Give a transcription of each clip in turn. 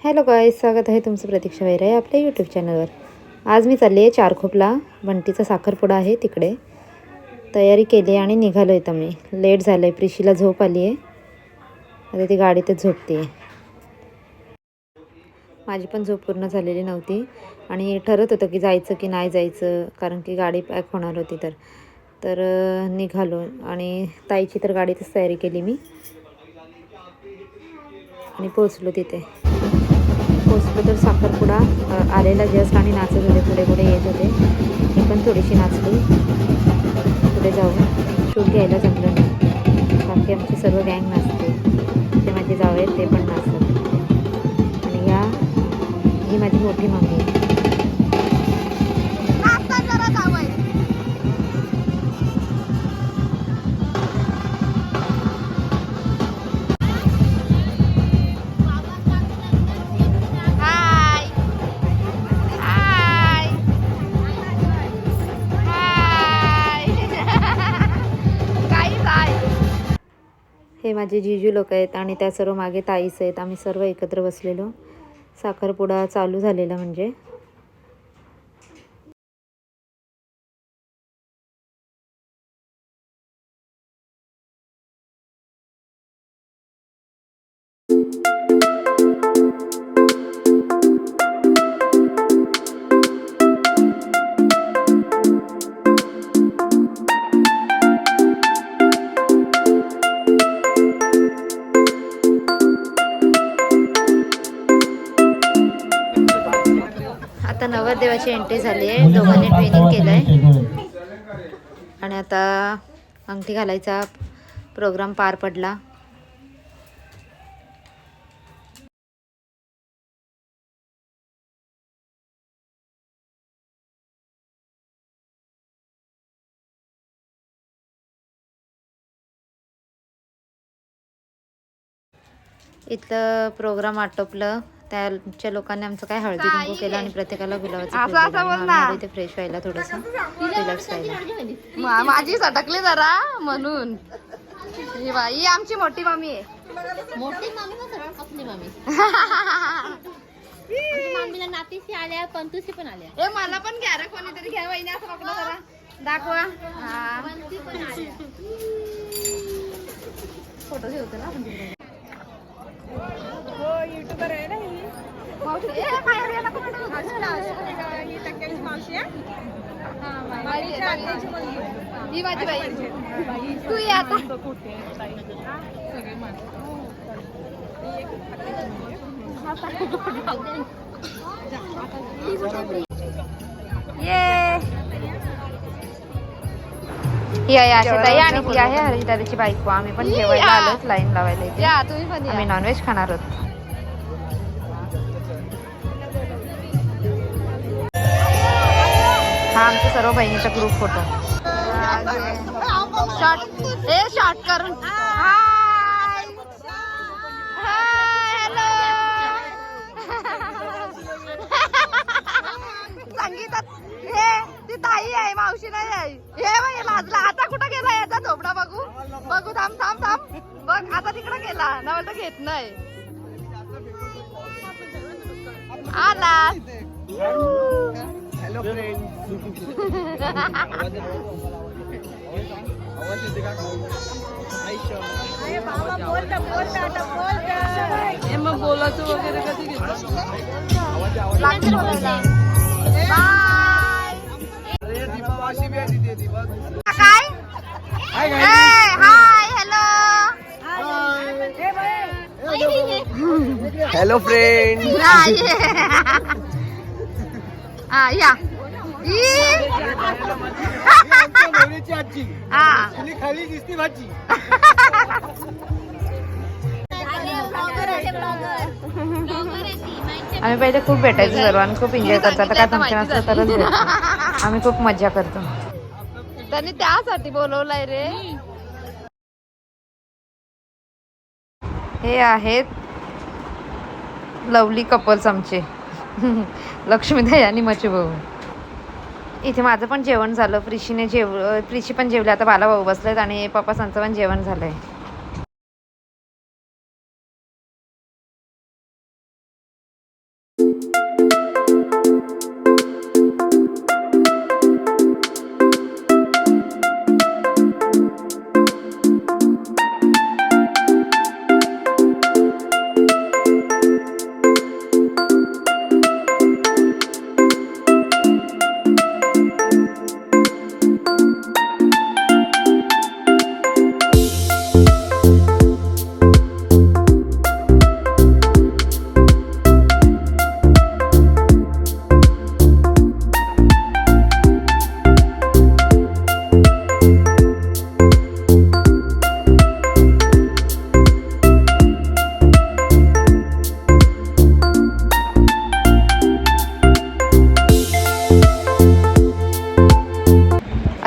Hello गाय स्वागत आहे तुमचं प्रतीक्षा वैराय आपल्या यूट्यूब चॅनलवर आज मी चालली आहे चारखोपला बंटीचा साखरपुडा आहे तिकडे. तयारी केली आणि निघालो आहे मी. लेट झालं आहे प्रिशीला झोप आली आहे. आता ती गाडीतच झोपते आहे माझी पण झोप पूर्ण झालेली नव्हती आणि ठरत होतं की जायचं की नाही जायचं कारण की गाडी पॅक होणार होती तर. तर निघालो आणि ताईची तर गाडीतच तयारी केली मी. आणि पोचलो तिथे. पोचलो तर साखरपुडा आलेला जस्ट आणि नाचत होते पुढे पुढे येत होते. मी पण थोडीशी नाचली. पुढे जाऊन शूट घ्यायला जमलं नाही. बाकी आमची सर्व गँग नाचते. ते माझे जाऊ ते पण नाचतात. आणि या ही माझी मोठी मम्मी ते माझे जिजू लोक आहेत आणि त्या सर्व मागे ताईस आहेत. आम्ही सर्व एकत्र बसलेलो. साखरपुडा चालू झालेला म्हणजे. आता नवरदेवाची एंट्री झाली आहे. दोघांनी ट्रेनिंग केलं आहे आणि आता अंगठी घालायचा प्रोग्राम पार पडला. इथलं प्रोग्राम आटोपलं. त्याच्या लोकांनी आमचं काय हळदी कुंकू केलं आणि प्रत्येकाला गुलाबाचं ना. इथे फ्रेश व्हायला थोडंसं. रिलॅक्स व्हायला. माझी सटकली जरा म्हणून. ही बाई ही आमची मोठी मामी आहे. मोठी मामी मामी? मामीला नातीशी आल्या पंतुशी पण आल्या. ए मला पण घ्या रे कोणीतरी घ्या वहिनी असं पकडा जरा. दाखवा. हा. फोटो ठेवतो ना आपण तिकडे. मावशी, ए, बाहेर ये नको म्हणू. बाई आहे, आहे. ही माझी बाई तू ये आता. ये. आशाताई आणि ती आहे हरिदादाची बायको. आम्ही पण जेवायला आलोच लाईन लावायला या तुम्ही पण आम्ही. नॉनव्हेज खाणार आहोत. हा आमचा सर्व बहिणीचा group photo short a short करून. हॅलो संगीतात हे ती ताई आहे मावशी नाही आहे. हे बाई लाजला आता कुठं गेला याचा झोपडा बघू? बघू थांब थांब थांब. बघ आता तिकडे गेला. नवल तर घेत नाही. आला. हॅलो फ्रेंड मग बोलायचं वगैरे कधी काय? हाय हॅलो हॅलो फ्रेंड हा या. ई. आजी तुला खाली दिसती भाजी आम्ही पहिले खूप भेटायचो सर्व आणि खूप एन्जॉय करतो. आता काय फंक्शन असलं तरच भेटतो आम्ही खूप मजा करतो. त्यांनी त्यासाठी बोलवलंय रे. हे आहेत लवली कपल्स आमचे. लक्ष्मीताई आणि मचे भाऊ इथे माझं पण जेवण झालं. प्रिशीने जेव प्रिशी पण जेवले. आता बाला भाऊ बसलेत आणि पप्पासांचं पण जेवण झालंय.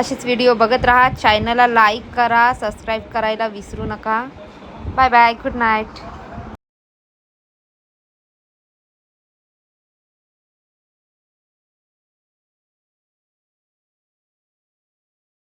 अशीच व्हिडिओ बघत राहा. चॅनलला लाईक करा सबस्क्राईब करायला विसरू नका. Bye bye good night